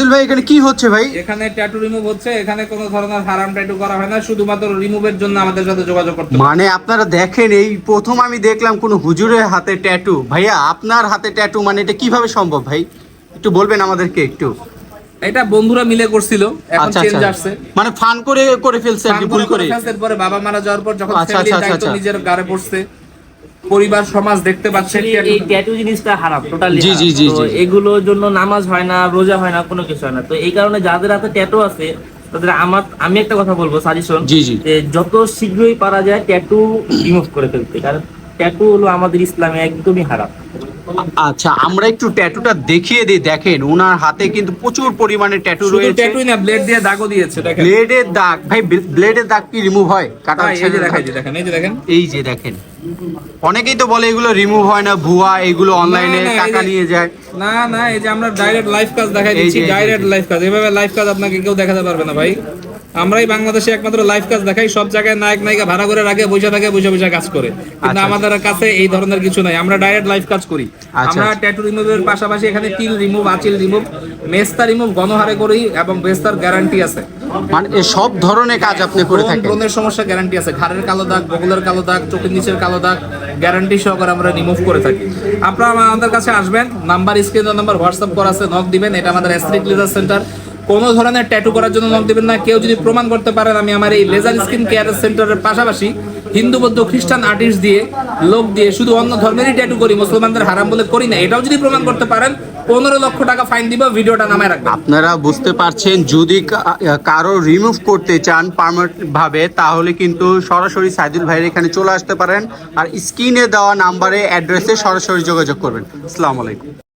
সাইদুল ভাই এখানে কি হচ্ছে ভাই? এখানে ট্যাটু রিমুভ হচ্ছে এখানে কোনো ধরনের হারাম ট্যাটু করা হয় না শুধুমাত্র রিমুভের জন্য আমাদের সাথে যোগাযোগ করতে মানে আপনারা দেখেন এই প্রথম আমি দেখলাম কোন হুজুরের হাতে ট্যাটু ভাইয়া আপনার হাতে ট্যাটু মানে এটা কীভাবে সম্ভব ভাই? একটু বলবেন আমাদেরকে একটু। এটা বন্ধুরা মিলে করছিল এখন আচ্ছা চেঞ্জ আচ্ছা। আসছে। মানে ফান করে করে ফেলছে আর কি ভুল করে ফেলছে পরে বাবা মারা যাওয়ার পর যখন আচ্ছা, আচ্ছা, দায়িত্ব আচ্ছা। নিজের গাড়ে পড়ছে পরিবার সমাজ দেখতে পাচ্ছে Actually, এই ট্যাটু জিনিসটা হারাম টোটালি জি, জি, জি। এগুলোর জন্য নামাজ হয় না রোজা হয় না কোনো কিছু হয় না। তো এই কারণে যাদের হাতে ট্যাটু আছে তাদের আমার আমি একটা কথা বলব সাজেশন জি, জি। যত শীঘ্রই পারা যায় ট্যাটু রিমুভ করে ফেলতে। কারণ ট্যাটু হলো আমাদের ইসলামে একদমই হারাম। আচ্ছা আমরা একটু ট্যাটুটা দেখিয়ে দিই দেখেন ওনার হাতে কিন্তু প্রচুর পরিমাণে ট্যাটু শুধু রয়েছে। ট্যাটুই না ব্লেড দিয়ে দাগও দিয়েছে দেখেন। ব্লেডের দাগ ভাই ব্লেডের দাগ কি রিমুভ হয়? কাটা এই যে দেখেন এই যে দেখেন এই যে দেখেন। অনেকেই তো বলে এগুলো রিমুভ হয় না ভুয়া এগুলো অনলাইনে টাকা নিয়ে যায়। না না এই যে আমরা ডাইরেক্ট লাইভ কাজ দেখাই দিচ্ছি ডাইরেক্ট লাইভ কাজ। এভাবে লাইভ কাজ আপনাকে কেউ দেখাতে পারবে না ভাই। আমরাই বাংলাদেশে একমাত্র লাইভ কাজ দেখাই সব জায়গায় নায়ক নায়িকা ভাড়া করে রাখে বসে থাকে বসে বসে কাজ করে। কিন্তু আচ্ছা। আমাদের কাছে এই ধরনের কিছু নাই। আমরা ডাইরেক্ট লাইভ কাজ করি। আচ্ছা, আমরা আচ্ছা। ট্যাটু রিমুভের পাশাপাশি এখানে তিল রিমুভ আচিল রিমুভ মেস্তা রিমুভ গণহারে করি এবং গ্যারান্টি আছে। মানে সব ধরনের কাজ আপনি করে থাকেন। ব্রণের সমস্যা গ্যারান্টি আছে। ঘাড়ের কালো দাগ বগলের কালো দাগ চোখের নিচের কালো দাগ গ্যারান্টি সহকারে আমরা রিমুভ করে থাকি। আপনারা আমাদের কাছে আসবেন। নাম্বার স্ক্রিন নাম্বার হোয়াটসঅ্যাপ করা আছে নক দিবেন। এটা আমাদের এসরিক লেজার সেন্টার কোনো ধরনের ট্যাটু করার জন্য নক দিবেন না। কেউ যদি প্রমাণ করতে পারেন, আমি আমার এই লেজার স্কিন কেয়ার সেন্টারের পাশাপাশি হিন্দু, বৌদ্ধ, খ্রিস্টান আর্টিস্ট দিয়ে, লোক দিয়ে শুধু অন্য ধর্মেরই ট্যাটু করি, মুসলমানদের হারাম বলে করি না। এটাও যদি প্রমাণ করতে পারেন, পনেরো লক্ষ টাকা ফাইন দিব, ভিডিওটা নামায় রাখবেন। আপনারা বুঝতে পারছেন, যদি কারও রিমুভ করতে চান পারমানেন্ট ভাবে তাহলে কিন্তু সরাসরি সাইদুল ভাইয়ের এখানে চলে আসতে পারেন। আর স্ক্রিনে দেওয়া নাম্বারে অ্যাড্রেসে সরাসরি যোগাযোগ করবেন। আসসালামু আলাইকুম।